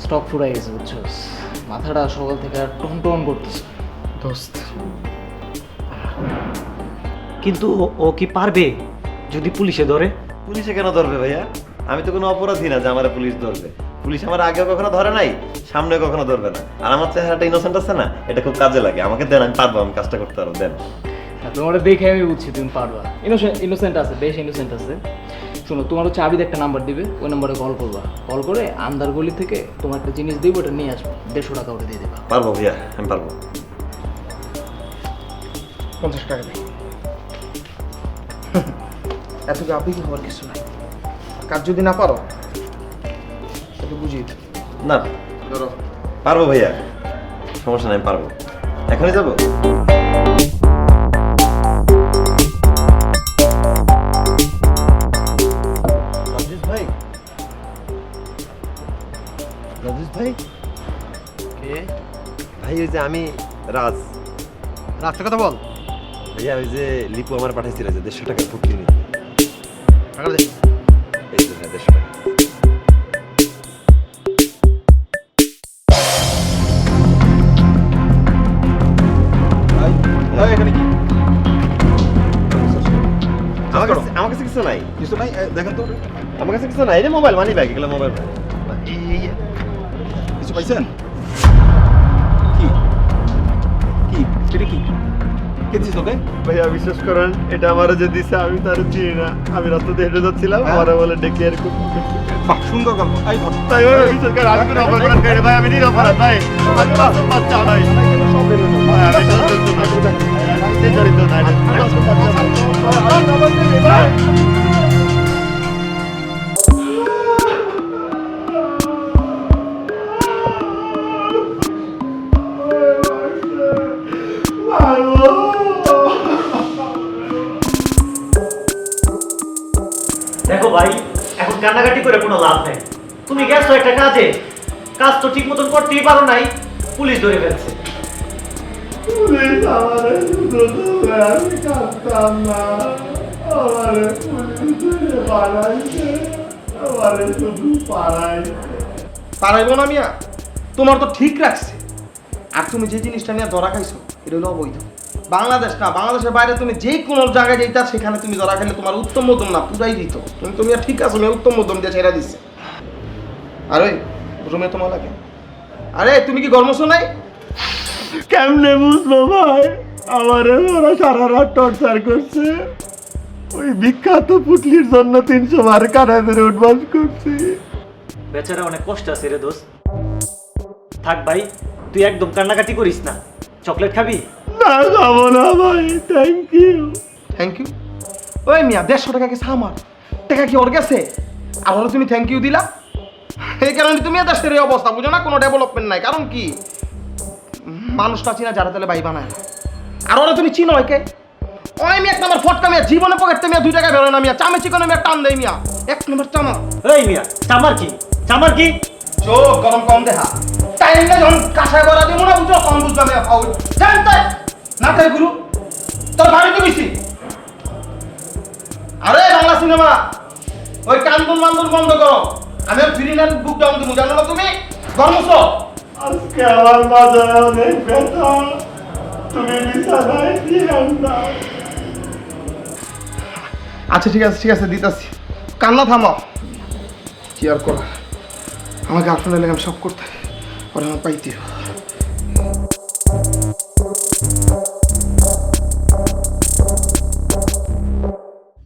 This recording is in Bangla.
স্টক ফুরাই গেছে বুঝছস মাথাটা সকাল থেকে আর টন টন করতেছে। দোস্ত। কিন্তু ও- ও কি পারবে যদি পুলিশে ধরে? পুলিশে কেন ধরবে ভাইয়া? আমি তো কোনো অপরাধী না যে আমার পুলিশ ধরবে। পুলিশ আমার আগে কখনো ধরে নাই সামনে কখনো ধরবে না। আর আমার চেহারাটা ইনোসেন্ট আছে না এটা খুব কাজে লাগে। আমাকে দেন আমি পারব আমি কাজটা করতে পারব দেন। হ্যাঁ, তোমার দেখে আমি বুঝছি তুমি পারবা। ইনোসেন্ট ইনোসেন্ট আছে বেশ ইনোসেন্ট আছে। শোনো তোমার হচ্ছে আবিদ একটা নাম্বার দিবে ওই নাম্বারে কল করবা। কল করে আন্দার গলি থেকে তোমার একটা জিনিস দিব ওটা নিয়ে আসব। দেড়শো টাকা ওটা দিয়ে দেবা। পারব ভাইয়া আমি পারব। পঞ্চাশ টাকা দে এত গাফি কি হওয়ার কিছু নাই। কাজ যদি না পারো তাকে বুঝিয়ে। না ধরো। পারব ভাইয়া। সমস্যা নাই আমি পারব। এখনই যাব? ভাই ওই যে আমি রাজ। রাস্তা কথা বল। ভাইয়া ওই যে লিপু আমার পাঠাইছিল যে দেড়শো টাকা ফুটলি নিতে টাকা দে। এই যে হ্যাঁ দেড়শো টাকা। আমার কাছে আমার কাছে কিছু নাই। কিছু নাই? দেখেন তো। আমার কাছে কিছু নাই যে মোবাইল মানি ব্যাগ এগুলো মোবাইল। কিছু পাইছেন? তোকে ভাইয়া বিশ্বাস করেন এটা আমারও যে দিছে আমি তার চিনি না। আমি রাস্তাতে হেঁটে যাচ্ছিলাম হ্যাঁ? আমারে বলে ডেকে আর খুব সুন্দর গল্প। এই তাই ভাই বিশ্বাস করেন আমি কোনো অপরাধ করি ভাই আমি নিরপরাধ ভাই। আমি মাসুম বাচ্চা ভাই। আমি কান্নাকাটি করে কোনো লাভ নেই। তুমি গেছো একটা কাজে। কাজ তো ঠিক মতন করতেই পারো নাই পুলিশ ধরে ফেলছে। পুলিশ আমারে আমি কাঁদতাম না। আমারে পুলিশ ধরে বানাইছে আমারে শুধু পাড়াইছে। পারাইবো না মিয়া তোমার তো ঠিক রাখছে। আর তুমি যে জিনিসটা নিয়ে ধরা খাইছো এটা হলো অবৈধ। বাংলাদেশ না বাংলাদেশের বাইরে তুমি যে কোনো জায়গায় যেটা সেখানে তুমি ধরা খাইলে তোমার উত্তম মধ্যম না পুরাই দিত। তুমি তুমি ঠিক আছে মেয়ে উত্তম মধ্যম দিয়ে ছেড়ে দিচ্ছে আরে রুমে তোমার লাগে? আরে তুমি কি গরমছো শোনাই কেমনে বুঝব ভাই? আমার ওরা সারা রাত টর্চার করছে। ওই বিখ্যাত পুটলির জন্য তিনশো বার কানায় ধরে উঠবাস করছি। বেচারা অনেক কষ্ট আছে রে দোস্ত। থাক ভাই তুই একদম কান্নাকাটি করিস না। চকলেট খাবি? না খাব না ভাই থ্যাংক ইউ থ্যাংক ইউ ওই মিয়া দেড়শো টাকা গেছে আমার? টাকা কি ওর গেছে আর তুমি থ্যাংক ইউ দিলা? এই কারণে তুমি দেশের এই অবস্থা বুঝো না? কোনো ডেভেলপমেন্ট নাই। কারণ কি? মানুষটা চিনা যারা তাহলে ভাই বানায় আর ওরা তুমি চিনো একে? ওই মিয়া এক নম্বর ফটকা মিয়া জীবনে পকেটতে মিয়া দুই টাকা বেরোয় না মিয়া। চামে চিকনে মিয়া টান দেয় মিয়া। এক নম্বর চামা এই মিয়া চামার কি? চামার কি? চোখ গরম কম দেখা। টাইম না যখন কাঁসায় বলা দিব না বুঝো কম বুঝবা মিয়া ফাউল না তাই গুরু তোর বাড়ি তো বেশি আরে বাংলা সিনেমা ওই কান্দুন মান্দুন বন্ধ করো। আমি ফ্রি নেট বুক ডাউন দিব জানো না তুমি? গরমছ আজকে আমার বাজারে অনেক ব্যথা তুমি বিছানায় দিয়ে দাও আচ্ছা ঠিক আছে ঠিক আছে দিতাছি। কান্না থামাও। কি আর করা আমার গার্লফ্রেন্ড এলে আমি সব করতে ওরা আমার পাইতে।